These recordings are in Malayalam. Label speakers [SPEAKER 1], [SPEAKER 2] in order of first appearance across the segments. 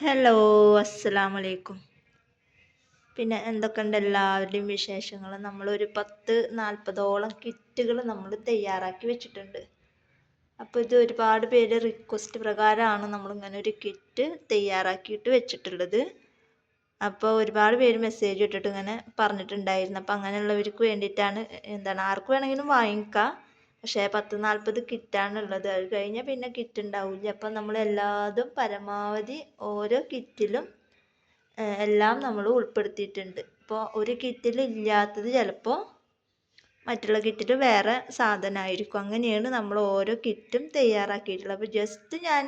[SPEAKER 1] ഹലോ അസ്സലാമു അലൈക്കും പിന്നെ എന്തൊക്കെയുണ്ട് എല്ലാവരുടെയും വിശേഷങ്ങൾ നമ്മളൊരു പത്ത് നാൽപ്പതോളം കിറ്റുകൾ നമ്മൾ തയ്യാറാക്കി വെച്ചിട്ടുണ്ട്. അപ്പോൾ ഇത് ഒരുപാട് പേര് റിക്വസ്റ്റ് പ്രകാരമാണ് നമ്മളിങ്ങനെ ഒരു കിറ്റ് തയ്യാറാക്കിയിട്ട് വെച്ചിട്ടുള്ളത്. അപ്പോൾ ഒരുപാട് പേര് മെസ്സേജ് ഇട്ടിട്ട് ഇങ്ങനെ പറഞ്ഞിട്ടുണ്ടായിരുന്നു. അപ്പോൾ അങ്ങനെയുള്ളവർക്ക് വേണ്ടിയിട്ടാണ് എന്താണ് ആർക്ക് വേണമെങ്കിലും വാങ്ങിക്കാം. പക്ഷേ പത്ത് നാൽപ്പത് കിറ്റാണുള്ളത്. അത് കഴിഞ്ഞാൽ പിന്നെ കിറ്റ് ഉണ്ടാവില്ല അപ്പം നമ്മൾ എല്ലാതും പരമാവധി ഓരോ കിറ്റിലും എല്ലാം നമ്മൾ ഉൾപ്പെടുത്തിയിട്ടുണ്ട്. ഇപ്പോൾ ഒരു കിറ്റിൽ ഇല്ലാത്തത് ചിലപ്പോൾ മറ്റുള്ള കിറ്റിൽ വേറെ സാധനമായിരിക്കും അങ്ങനെയാണ് നമ്മൾ ഓരോ കിറ്റും തയ്യാറാക്കിയിട്ടുള്ളത്. അപ്പോൾ ജസ്റ്റ് ഞാൻ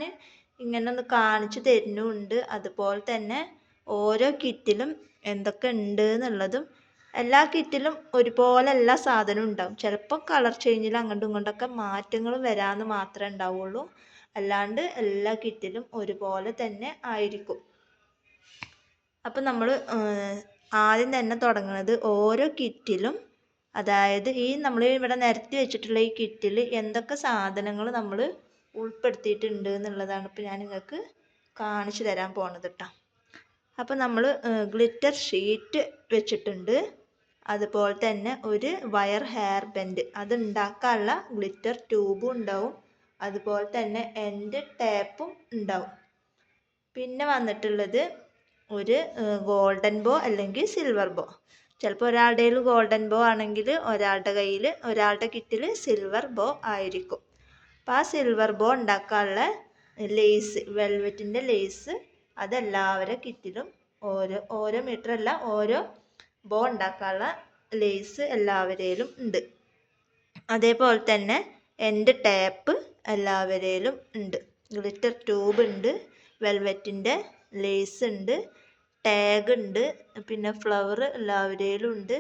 [SPEAKER 1] ഇങ്ങനെ ഒന്ന് കാണിച്ചു തരുന്നുണ്ട്. അതുപോലെ തന്നെ ഓരോ കിറ്റിലും എന്തൊക്കെ ഉണ്ട് എന്നുള്ളതും എല്ലാ കിറ്റിലും ഒരുപോലെ എല്ലാ സാധനവും ഉണ്ടാവും. ചിലപ്പോൾ കളർ ചേഞ്ചിൽ അങ്ങോട്ടും ഇങ്ങോട്ടൊക്കെ മാറ്റങ്ങൾ വരാമെന്ന് മാത്രമേ ഉണ്ടാവുള്ളൂ. അല്ലാണ്ട് എല്ലാ കിറ്റിലും ഒരുപോലെ തന്നെ ആയിരിക്കും. അപ്പം നമ്മൾ ആദ്യം തന്നെ തുടങ്ങുന്നത് ഓരോ കിറ്റിലും അതായത് ഈ നമ്മൾ ഇവിടെ നിരത്തി വെച്ചിട്ടുള്ള ഈ കിറ്റിൽ എന്തൊക്കെ സാധനങ്ങൾ നമ്മൾ ഉൾപ്പെടുത്തിയിട്ടുണ്ട് എന്നുള്ളതാണ് ഇപ്പോൾ ഞാൻ നിങ്ങൾക്ക് കാണിച്ചു തരാൻ പോണത് കേട്ടോ അപ്പോൾ നമ്മൾ ഗ്ലിറ്റർ ഷീറ്റ് വെച്ചിട്ടുണ്ട്. അതുപോലെ തന്നെ ഒരു വയർ ഹെയർ ബാൻഡ് അത് ഉണ്ടാക്കാനുള്ള ഗ്ലിറ്റർ ട്യൂബും ഉണ്ടാവും. അതുപോലെ തന്നെ എൻഡ് ടേപ്പും ഉണ്ടാവും. പിന്നെ വന്നിട്ടുള്ളത് ഒരു ഗോൾഡൻ ബോ അല്ലെങ്കിൽ സിൽവർ ബോ ചിലപ്പോൾ ഒരാളുടെ കയ്യിൽ ഗോൾഡൻ ബോ ആണെങ്കിൽ ഒരാളുടെ കയ്യിൽ ഒരാളുടെ കിറ്റിൽ സിൽവർ ബോ ആയിരിക്കും. അപ്പോൾ ആ സിൽവർ ബോ ഉണ്ടാക്കാനുള്ള ലേസ് വെൽവെറ്റിന്റെ ലേസ് അതെല്ലാവരുടെ കിറ്റിലും ഓരോ ഓരോ മീറ്റർ അല്ല ഓരോ ബോ ഉണ്ടാക്കാനുള്ള ലേസ് എല്ലാവരേലും ഉണ്ട്. അതേപോലെ തന്നെ എന്റെ ടാപ്പ് എല്ലാവരേലും ഉണ്ട്. ഗ്ലിറ്റർ ട്യൂബ് ഉണ്ട് വെൽവെറ്റിന്റെ ലേസ് ഉണ്ട് ടാഗ് ഉണ്ട് പിന്നെ ഫ്ലവർ എല്ലാവരേലും ഉണ്ട്.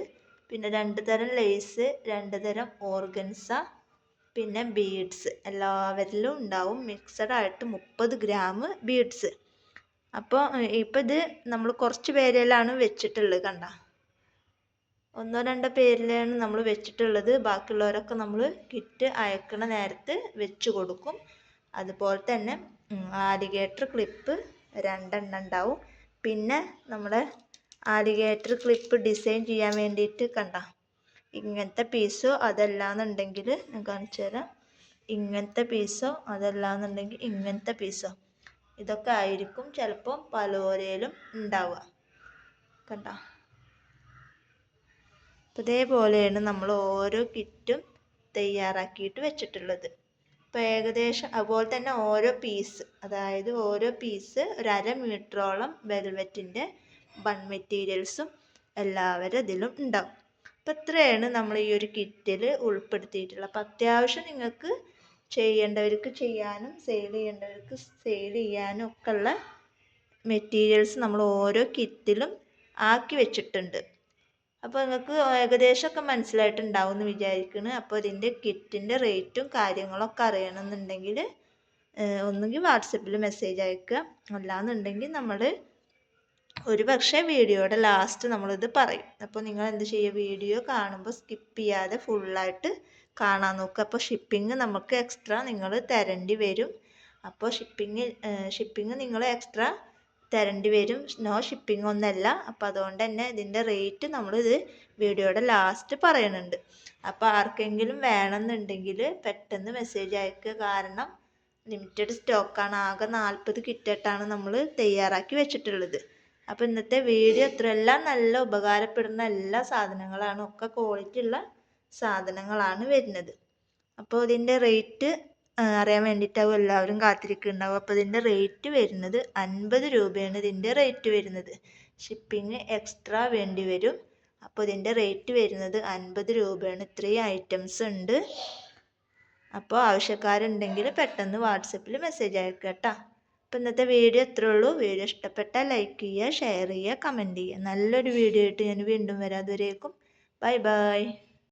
[SPEAKER 1] പിന്നെ രണ്ട് തരം ലേസ് രണ്ട് തരം ഓർഗൻസ പിന്നെ ബീഡ്സ് എല്ലാവരിലും ഉണ്ടാവും. മിക്സഡ് ആയിട്ട് മുപ്പത് ഗ്രാം ബീഡ്സ് അപ്പോൾ ഇപ്പോൾ ഇത് നമ്മൾ കുറച്ച് പേരിലാണ് വെച്ചിട്ടുള്ളത് കണ്ട. ഒന്നോ രണ്ടോ പേരിലാണ് നമ്മൾ വെച്ചിട്ടുള്ളത്. ബാക്കിയുള്ളവരൊക്കെ നമ്മൾ കിറ്റ് അയക്കണ നേരത്ത് വെച്ച് കൊടുക്കും. അതുപോലെ തന്നെ ആലിഗേറ്റർ ക്ലിപ്പ് രണ്ടെണ്ണം ഉണ്ടാവും. പിന്നെ നമ്മുടെ ആലിഗേറ്റർ ക്ലിപ്പ് ഡിസൈൻ ചെയ്യാൻ വേണ്ടിയിട്ട് കണ്ട ഇങ്ങനത്തെ പീസോ അതല്ലാന്നുണ്ടെങ്കിൽ ഞാൻ കാണിച്ചു തരാം. ഇങ്ങനത്തെ പീസോ അതല്ലാന്നുണ്ടെങ്കിൽ ഇങ്ങനത്തെ പീസോ ഇതൊക്കെ ആയിരിക്കും ചിലപ്പം പലോരയിലും ഉണ്ടാവുക. കണ്ട? അപ്പോൾ ഇതേപോലെയാണ് നമ്മൾ ഓരോ കിറ്റും തയ്യാറാക്കിയിട്ട് വെച്ചിട്ടുള്ളത്. അപ്പോൾ ഏകദേശം അതുപോലെ തന്നെ ഓരോ പീസ് അതായത് ഓരോ പീസ് ഒരു അര മീറ്ററോളം വെൽവെറ്റിന്റെ ബൺ മെറ്റീരിയൽസും എല്ലാവരും ഇതിലും ഉണ്ടാവും. അപ്പോൾ ഇത്രയാണ് നമ്മൾ ഈ ഒരു കിറ്റിൽ ഉൾപ്പെടുത്തിയിട്ടുള്ളത്. അപ്പോൾ അത്യാവശ്യം നിങ്ങൾക്ക് ചെയ്യേണ്ടവർക്ക് ചെയ്യാനും സെയിൽ ചെയ്യേണ്ടവർക്ക് സെയിൽ ചെയ്യാനും ഒക്കെ ഉള്ള മെറ്റീരിയൽസ് നമ്മൾ ഓരോ കിറ്റിലും ആക്കി വെച്ചിട്ടുണ്ട്. അപ്പോൾ നിങ്ങൾക്ക് ഏകദേശമൊക്കെ മനസ്സിലായിട്ടുണ്ടാവും എന്ന് വിചാരിക്കുന്നു അപ്പോൾ ഇതിന്റെ കിറ്റിന്റെ റേറ്റും കാര്യങ്ങളൊക്കെ അറിയണമെന്നുണ്ടെങ്കിൽ ഒന്നുകിൽ വാട്സപ്പിൽ മെസ്സേജ് അയക്കുക. അല്ലാന്നുണ്ടെങ്കിൽ നമ്മൾ ഒരു പക്ഷേ വീഡിയോയുടെ ലാസ്റ്റ് നമ്മളിത് പറയും. അപ്പോൾ നിങ്ങൾ എന്ത് ചെയ്യുക വീഡിയോ കാണുമ്പോൾ സ്കിപ്പ് ചെയ്യാതെ ഫുള്ളായിട്ട് കാണാൻ നോക്കുക. അപ്പോൾ ഷിപ്പിംഗ് നമുക്ക് എക്സ്ട്രാ നിങ്ങൾ തരേണ്ടി വരും. അപ്പോൾ ഷിപ്പിംഗ് ഷിപ്പിംഗ് നിങ്ങൾ എക്സ്ട്രാ തരേണ്ടി വരും. നോ ഷിപ്പിംഗ് ഒന്നല്ല. അപ്പോൾ അതുകൊണ്ട് തന്നെ ഇതിന്റെ റേറ്റ് നമ്മളിത് വീഡിയോയുടെ ലാസ്റ്റ് പറയുന്നുണ്ട് അപ്പോൾ ആർക്കെങ്കിലും വേണമെന്നുണ്ടെങ്കിൽ പെട്ടെന്ന് മെസ്സേജ് അയക്കുക. കാരണം ലിമിറ്റഡ് സ്റ്റോക്കാണ് ആകെ നാൽപ്പത് കിറ്റായിട്ടാണ് നമ്മൾ തയ്യാറാക്കി വെച്ചിട്ടുള്ളത്. അപ്പോൾ ഇന്നത്തെ വീഡിയോ എല്ലാം നല്ല ഉപകാരപ്പെടുന്ന എല്ലാ സാധനങ്ങളാണ്. ഒക്കെ ക്വാളിറ്റി ഉള്ള സാധനങ്ങളാണ് വരുന്നത്. അപ്പോൾ ഇതിന്റെ റേറ്റ് അറിയാൻ വേണ്ടിയിട്ടാവും എല്ലാവരും കാത്തിരിക്കുന്നുണ്ടാവും അപ്പോൾ ഇതിന്റെ റേറ്റ് വരുന്നത് അൻപത് രൂപയാണ് ഇതിന്റെ റേറ്റ് വരുന്നത്. ഷിപ്പിംഗ് എക്സ്ട്രാ വേണ്ടി വരും. അപ്പോൾ ഇതിന്റെ റേറ്റ് വരുന്നത് അൻപത് രൂപയാണ്. ഇത്രയും ഐറ്റംസ് ഉണ്ട്. അപ്പോൾ ആവശ്യക്കാരുണ്ടെങ്കിൽ പെട്ടെന്ന് വാട്സപ്പിൽ മെസ്സേജ് അയക്കുക കേട്ടോ. അപ്പോൾ ഇന്നത്തെ വീഡിയോ ഇത്രേ ഉള്ളൂ. വീഡിയോ ഇഷ്ടപ്പെട്ടാൽ ലൈക്ക് ചെയ്യുക ഷെയർ ചെയ്യുക കമന്റ് ചെയ്യുക. നല്ലൊരു വീഡിയോ ആയിട്ട് ഞാൻ വീണ്ടും വരാം. അതുവരേക്കും ബൈ ബൈ